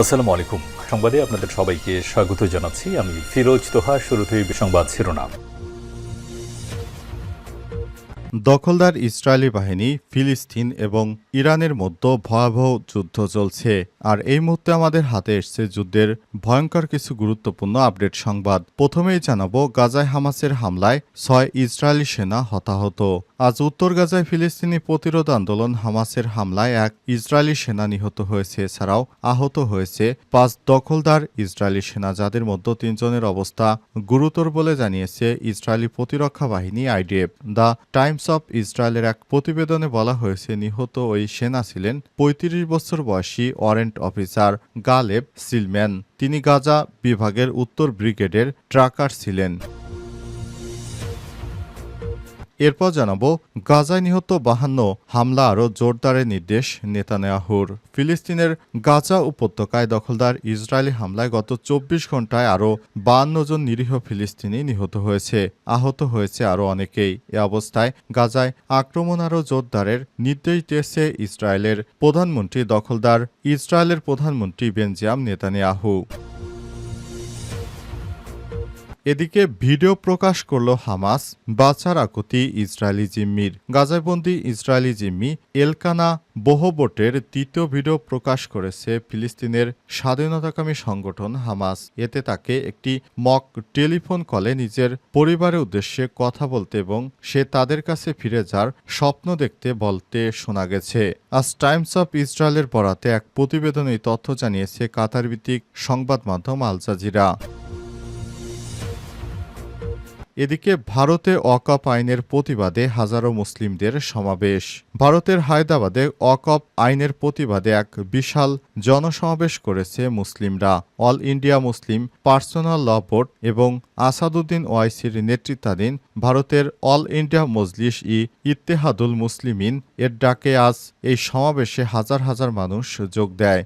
আসসালামু আলাইকুম সংবাদে আপনাদের সবাইকে স্বাগত জানাচ্ছি। আমি ফিরোজ তোহা, শুরুতেই সংবাদ শিরোনাম। দখলদার ইসরায়েলি বাহিনী, ফিলিস্তিন এবং ইরানের মধ্যে ভয়াবহ যুদ্ধ চলছে। আর এই মুহূর্তে আমাদের হাতে এসছে যুদ্ধের ভয়ঙ্কর কিছু গুরুত্বপূর্ণ আপডেট সংবাদ। প্রথমেই জানাব, গাজায় হামাসের হামলায় ছয় ইসরায়েলি সেনা হতাহত। আজ উত্তর গাজায় ফিলিস্তিনি প্রতিরোধ আন্দোলন হামাসের হামলায় এক ইসরায়েলি সেনা নিহত হয়েছে। এছাড়াও আহত হয়েছে পাঁচ দখলদার ইসরায়েলি সেনা, যাদের মধ্যে তিনজনের অবস্থা গুরুতর বলে জানিয়েছে ইসরায়েলি প্রতিরক্ষা বাহিনী আইডিএফ। দ্য টাইমস অফ ইসরায়েলের এক প্রতিবেদনে বলা হয়েছে, নিহত ওই সেনা ছিলেন পঁয়ত্রিশ বছর বয়সী ওয়ারেন্ট অফিসার গালেব সিলম্যান। তিনি গাজা বিভাগের উত্তর ব্রিগেডের ট্রাকার ছিলেন। এরপর জানাব, গাজায় নিহত বাহান্ন হামলা আরও জোরদারের নির্দেশ নেতানিয়াহুর। ফিলিস্তিনের গাজা উপত্যকায় দখলদার ইসরায়েলি হামলায় গত চব্বিশ ঘন্টায় আরও বাহান্ন জন নিরীহ ফিলিস্তিনি নিহত হয়েছে, আহত হয়েছে আরও অনেকেই। এ অবস্থায় গাজায় আক্রমণ আরও জোরদারের নির্দেশ দিয়েছে ইসরায়েলের প্রধানমন্ত্রী দখলদার ইসরায়েলের প্রধানমন্ত্রী বেনজিয়াম নেতানিয়াহু। এদিকে ভিডিও প্রকাশ করল হামাস বাছার আকুতি ইসরায়েলি জিম্মির গাজাবন্দি ইসরায়েলি জিম্মি এলকানা বহুবোটের তৃতীয় ভিডিও প্রকাশ করেছে ফিলিস্তিনের স্বাধীনতাকামী সংগঠন হামাস। এতে তাকে একটি মক টেলিফোন কলে নিজের পরিবারের উদ্দেশ্যে কথা বলতে এবং সে তাদের কাছে ফিরে যাওয়ার স্বপ্ন দেখতে বলতে শোনা গেছে। আজ টাইমস অফ ইসরায়েলের বরাতে এক প্রতিবেদনে তথ্য জানিয়েছে কাতারভিত্তিক সংবাদ মাধ্যম আল জাজিরা। এদিকে ভারতে অকপ আইনের প্রতিবাদে হাজারো মুসলিমদের সমাবেশ। ভারতের হায়দ্রাবাদে অকপ আইনের প্রতিবাদে এক বিশাল জনসমাবেশ করেছে মুসলিমরা। All India Muslim personal law board এবং আসাদুদ্দিন ওয়াইসির নেতৃত্বাধীন ভারতের অল ইন্ডিয়া মজলিস ই ইত্তেহাদুল মুসলিমিন এর ডাকে আজ এই সমাবেশে হাজার হাজার মানুষ যোগ দেয়।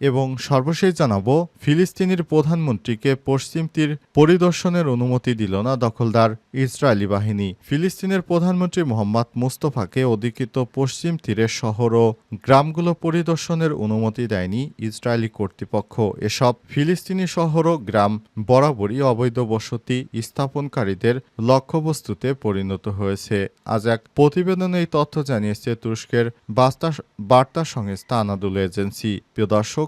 এবং সর্বশেষ জানাব, ফিলিস্তিনের প্রধানমন্ত্রীকে পশ্চিম তীর পরিদর্শনের অনুমতি দিল না দখলদার ইসরায়েলি বাহিনী। ফিলিস্তিনের প্রধানমন্ত্রী মোহাম্মদ মুস্তফাকে অধিকৃত পশ্চিম তীরের শহর ও গ্রামগুলো পরিদর্শনের অনুমতি দেয়নি ইসরায়েলি কর্তৃপক্ষ। এসব ফিলিস্তিনি শহর ও গ্রাম বরাবরই অবৈধ বসতি স্থাপনকারীদের লক্ষ্যবস্তুতে পরিণত হয়েছে। আজ এক প্রতিবেদনে এই তথ্য জানিয়েছে তুরস্কের বার্তা সংস্থা আনাদুল এজেন্সি। প্রিয় দর্শক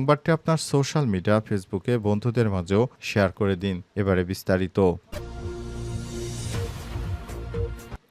সংবাদটি আপনার সোশ্যাল মিডিয়া ফেসবুকে বন্ধুদের মাঝেও শেয়ার করে দিন। এবারে বিস্তারিত।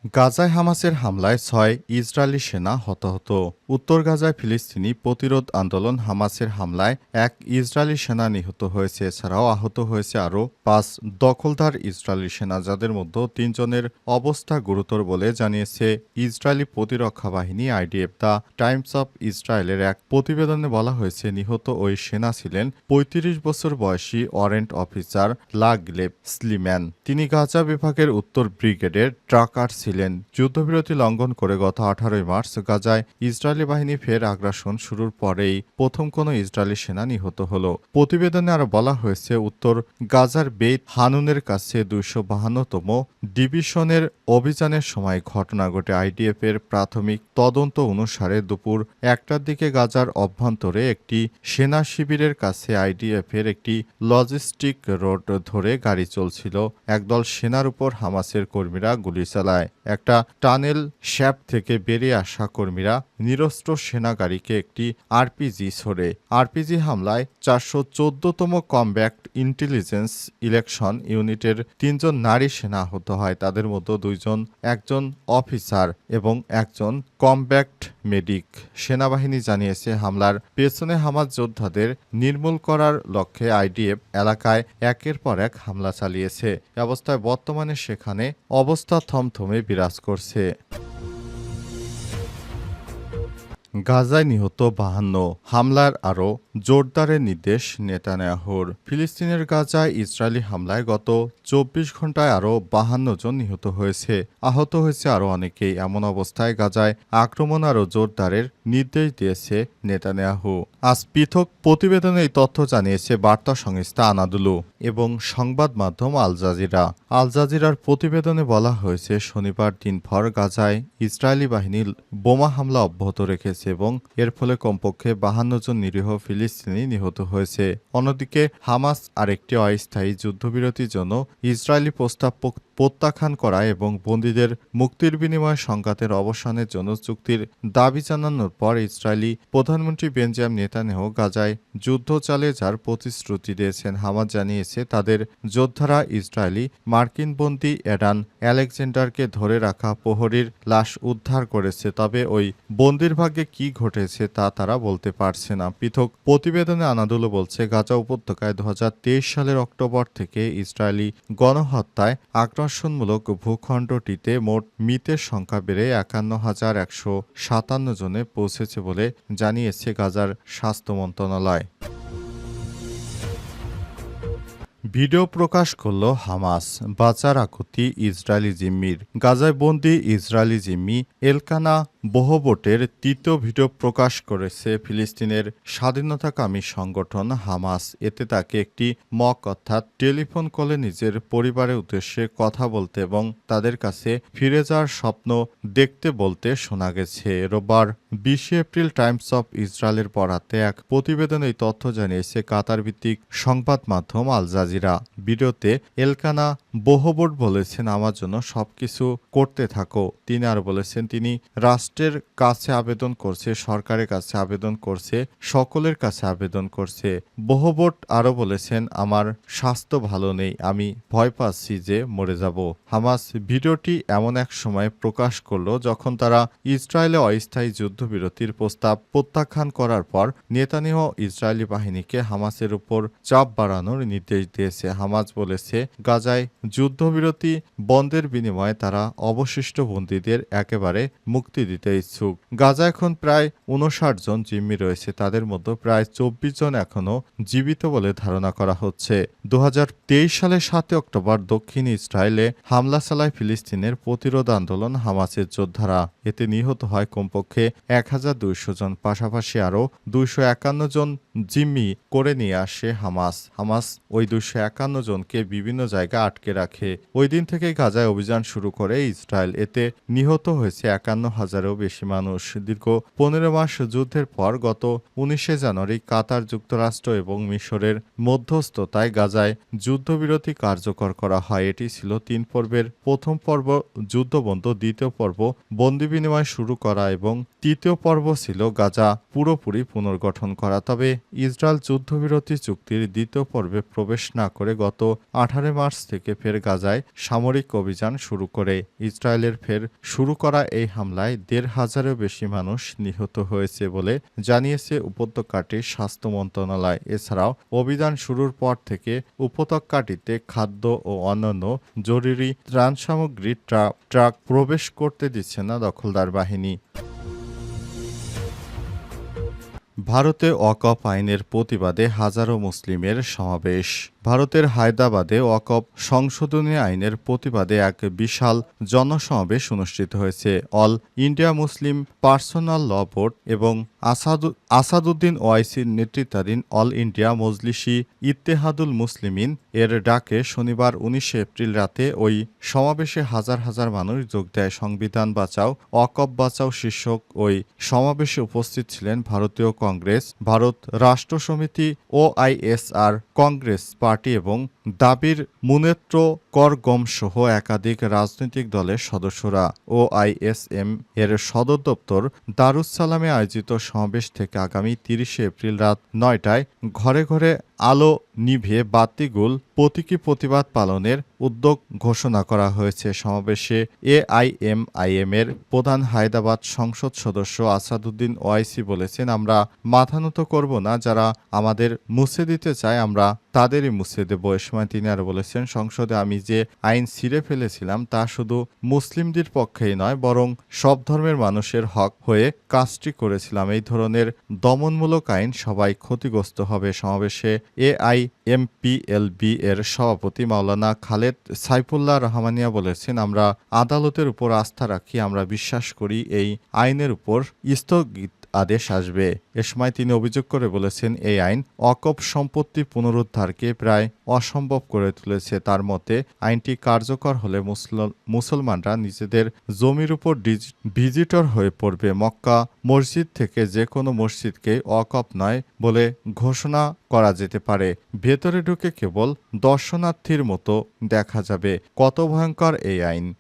গাজায় হামাসের হামলায় ছয় ইসরায়েলি সেনা হতাহত। উত্তর গাজায় ফিলিস্তিনি প্রতিরোধ আন্দোলন হামাসের হামলায় এক ইসরায়েলি সেনা নিহত হয়েছে। এছাড়াও আহত হয়েছে আরও পাঁচ দখলদার ইসরায়েলি সেনা, যাদের মধ্যে তিনজনের অবস্থা গুরুতর বলে জানিয়েছে ইসরায়েলি প্রতিরক্ষা বাহিনী আইডিএফ। দ্য টাইমস অফ ইসরায়েলের এক প্রতিবেদনে বলা হয়েছে, নিহত ওই সেনা ছিলেন পঁয়ত্রিশ বছর বয়সী ওয়ারেন্ট অফিসার লাগলেব স্লিম্যান। তিনি গাজা বিভাগের উত্তর ব্রিগেডের ট্রাকার ছিলেন যুদ্ধবিরতি লঙ্ঘন করে গত আঠারোই মার্চ গাজায় ইসরায়েলি বাহিনী ফের আগ্রাসন শুরুর পরেই প্রথম কোনো ইসরায়েলি সেনা নিহত হল। প্রতিবেদনে আরও বলা হয়েছে, উত্তর গাজার বেত হানুনের কাছে দুইশো বাহান্নতম ডিভিশনের অভিযানের সময় ঘটনা ঘটে। আইডিএফ এর প্রাথমিক তদন্ত অনুসারে দুপুর একটার দিকে গাজার অভ্যন্তরে একটি সেনা শিবিরের কাছে আইডিএফ এর একটি লজিস্টিক রোড ধরে গাড়ি চলছিল। একদল সেনার উপর হামাসের কর্মীরা গুলি চালায়। একটা টানেল শ্যাপ থেকে বেরিয়ে আসা কর্মীরা নিরস্ত্র সেনাগাড়িকে একটি আরপিজি ছোড়ে আরপিজি হামলায় চারশো চোদ্দতম কমব্যাক্ট ইন্টেলিজেন্স ইলেকশন ইউনিটের তিনজন নারী সেনা আহত হয়। তাদের মধ্যে দুইজন, একজন অফিসার এবং একজন কমব্যাক্ট মেডিক সেনাবাহিনী জানিয়েছে হামলার পেছনে হামাজ যোদ্ধাদের নির্মূল করার লক্ষ্যে আইডিএফ এলাকায় একের পর এক হামলা চালিয়েছে। অবস্থায় বর্তমানে সেখানে অবস্থা থমথমে বিরাজ করছে। গাজায় নিহত বাহান্ন, হামলার আরও জোরদারের নির্দেশ নেতানিয়াহুর। ফিলিস্তিনের গাজায় ইসরায়েলি হামলায় গত চব্বিশ ঘন্টায় আরও বাহান্ন জন নিহত হয়েছে। আহত হয়েছে আরও অনেকেই। এমন অবস্থায় গাজায় আক্রমণ আরও জোরদারের নির্দেশ দিয়েছে নেতানিয়াহু। আজ পৃথক প্রতিবেদনে এই তথ্য জানিয়েছে বার্তা সংস্থা আনাদুলু এবং সংবাদ মাধ্যম আল জাজিরা। আল জাজিরার প্রতিবেদনে বলা হয়েছে, শনিবার দিনভর গাজায় ইসরায়েলি বাহিনী বোমা হামলা অব্যাহত রেখেছে। এবং এর ফলে কমপক্ষে বাহান্ন জন নিরীহ ফিলিস্তিনি নিহত হয়েছে। অন্যদিকে হামাস আরেকটি অস্থায়ী যুদ্ধবিরতির জন্য ইসরায়েলি প্রস্তাব প্রত্যাখ্যান করা এবং বন্দীদের মুক্তির বিনিময়ে সংঘাতের অবসানের জন্য চুক্তির দাবি জানানোর পর ইসরায়েলি প্রধানমন্ত্রী বেঞ্জাম নেতানেহ গাজায় যুদ্ধ চালিয়ে যার প্রতিশ্রুতি দিয়েছেন। হামাস জানিয়েছে, তাদের যোদ্ধারা ইসরায়েলি মার্কিন বন্দী এডান আলেকজান্ডারকে ধরে রাখা প্রহরীর লাশ উদ্ধার করেছে। তবে ওই বন্দির ভাগ্যে কি ঘটেছে তা তারা বলতে পারছে না। পৃথক প্রতিবেদনে আনাদুলো বলছে, গাজা উপত্যকায় দু হাজার তেইশ সালের অক্টোবর থেকে ইসরায়েলি গণহত্যায় আগ্রাসনমূলক ভূখণ্ডটিতে মোট মৃতের সংখ্যা বেড়ে একান্ন হাজার একশো সাতান্ন জনে পৌঁছেছে বলে জানিয়েছে গাজার স্বাস্থ্য মন্ত্রণালয়। ভিডিও প্রকাশ করল হামাস বাচার আকুতি ইসরায়েলি জিম্মির। গাজায় বন্দি ইসরায়েলি জিম্মি এলকানা বহবোটের তৃতীয় ভিডিও প্রকাশ করেছে ফিলিস্তিনের স্বাধীনতাকামী সংগঠন হামাস। এতে তাকে একটি মক অর্থাৎ টেলিফোন কলে নিজের পরিবারের উদ্দেশ্যে কথা বলতে এবং তাদের কাছে ফিরে যাওয়ার স্বপ্ন দেখতে বলতে শোনা গেছে। রোববার বিশে এপ্রিল টাইমস অফ ইসরায়েলের পড়াতে এক প্রতিবেদনে এই তথ্য জানিয়েছে কাতার ভিত্তিক সংবাদ মাধ্যম আল জাজিরা। ভিডিওতে, এলকানা বহবোট বলেছেন, আমার জন্য সবকিছু করতে থাকো। তিনি আর বলেছেন, তিনি রাষ্ট্রের কাছে আবেদন করছে, সরকারের কাছে আবেদন করছে, সকলের কাছে আবেদন করছে। বহবোট আরও বলেছেন, আমার স্বাস্থ্য ভালো নেই, আমি ভয় পাচ্ছি যে মরে যাব। হামাস ভিডিওটি এমন এক সময় প্রকাশ করল যখন তারা ইসরায়েলে অস্থায়ী যুদ্ধবিরতির প্রস্তাব প্রত্যাখ্যান করার পর নেতানিহ ইসরায়েলি বাহিনীকে হামাসের উপর চাপ বাড়ানোর নির্দেশ দিয়েছে। হামাস বলেছে, গাজায় যুদ্ধবিরতি বন্ধের বিনিময়ে তারা অবশিষ্ট বন্দীদের একেবারে মুক্তি দিতে ইচ্ছুক। গাজা এখন প্রায় উনষাট জন জিম্মি রয়েছে, তাদের মধ্যে প্রায় চব্বিশ জন এখনও জীবিত বলে ধারণা করা হচ্ছে। দু সালের সাতই অক্টোবর দক্ষিণ ইসরায়েলে হামলা চালায় ফিলিস্তিনের প্রতিরোধ আন্দোলন হামাসের যোদ্ধারা। এতে নিহত হয় কমপক্ষে এক হাজার দুইশো জন, পাশাপাশি আরও দুইশো একান্ন জন জিম্মি করে নিয়ে আসে হামাস। হামাস ওই দুইশো একান্ন জনকে বিভিন্ন জায়গায় আটকে রাখে। ওই দিন থেকে গাজায় অভিযান শুরু করে ইসরায়েল। এতে নিহত হয়েছে একান্ন হাজারেরও বেশি মানুষ। দীর্ঘ পনেরো মাস যুদ্ধের পর গত উনিশে জানুয়ারি কাতার যুক্তরাষ্ট্র এবং মিশরের মধ্যস্থতায় গাজায় যুদ্ধবিরতি কার্যকর করা হয়। এটি ছিল তিন পর্বের প্রথম পর্ব যুদ্ধবন্ধ দ্বিতীয় পর্ব, বন্দি বিনিময় শুরু করা এবং তৃতীয় পর্ব ছিল গাজা পুরোপুরি পুনর্গঠন করা। তবে ইসরায়েল যুদ্ধবিরতি চুক্তির দ্বিতীয় পর্বে প্রবেশ না করে গত আঠারো মার্চ থেকে ফের গাজায় সামরিক অভিযান শুরু করে। ইসরায়েলের ফের শুরু করা এই হামলায় দেড় হাজারেরও বেশি মানুষ নিহত হয়েছে বলে জানিয়েছে উপত্যকাটির স্বাস্থ্য মন্ত্রণালয়। এছাড়াও অভিযান শুরুর পর থেকে উপত্যকাটিতে খাদ্য ও অন্যান্য জরুরি ত্রাণ সামগ্রী ট্রাক প্রবেশ করতে দিচ্ছে না দখলদার বাহিনী। ভারতে অকপ আইনের প্রতিবাদে হাজারো মুসলিমের সমাবেশ। ভারতের হায়দ্রাবাদে অকপ সংশোধনী আইনের প্রতিবাদে এক বিশাল জনসমাবেশ অনুষ্ঠিত হয়েছে। All India Muslim personal law board এবং আসাদু, আসাদুদ্দিন ওয়াইসির নেতৃত্বাধীন অল ইন্ডিয়া মজলিসি ইত্তেহাদুল মুসলিমিন এর ডাকে শনিবার উনিশে এপ্রিল রাতে ওই সমাবেশে হাজার হাজার মানুষ যোগ দেয়। সংবিধান বাঁচাও অকপ বাঁচাও শীর্ষক ওই সমাবেশে উপস্থিত ছিলেন ভারতীয় কংগ্রেস, ভারত রাষ্ট্র সমিতি ও ওআইএসআর কংগ্রেস পার্টি এবং দাবির মুনেত্র করগম সহ একাধিক রাজনৈতিক দলের সদস্যরা ওআইএসএম এর সদর দপ্তর দারুসালামে আয়োজিত সমাবেশ থেকে আগামী তিরিশে এপ্রিল রাত নয়টায় ঘরে ঘরে আলো নিভে বাতিগুল প্রতীকী প্রতিবাদ পালনের উদ্যোগ ঘোষণা করা হয়েছে। সমাবেশে এআইএমআইএম এর প্রধান হায়দ্রাবাদ সংসদ সদস্য আসাদুদ্দিন ওয়াইসি বলেছেন, আমরা মাথা নত করব না, যারা আমাদের মুছে দিতে চায় আমরা তাদেরই মুছে দেব। এ সময় তিনি আরও বলেছেন, সংসদে আমি যে আইন ছিঁড়ে ফেলেছিলাম তা শুধু মুসলিমদের পক্ষেই নয়, বরং সব ধর্মের মানুষের হক হয়ে কাজটি করেছিলাম। এই ধরনের দমনমূলক আইন সবাই ক্ষতিগ্রস্ত হবে সমাবেশে এআইএমপিএলবি এর সভাপতি মাওলানা খালেদ সাইফুল্লাহ রহমানিয়া বলেছেন, আমরা আদালতের উপর আস্থা রাখি, আমরা বিশ্বাস করি এই আইনের উপর স্থগিত আদেশ আসবে। এ সময় তিনি অভিযোগ করে বলেছেন, এই আইন অকপ সম্পত্তি পুনরুদ্ধারকে প্রায় অসম্ভব করে তুলেছে। তার মতে, আইনটি কার্যকর হলে মুসল- মুসলমানরা নিজেদের জমির উপর ভিজিটর হয়ে পড়বে। মক্কা মসজিদ থেকে যে কোনো মসজিদকে অকপ নয় বলে ঘোষণা করা যেতে পারে। ভেতরে ঢুকে কেবল দর্শনার্থীর মতো দেখা যাবে। কত ভয়ঙ্কর এই আইন!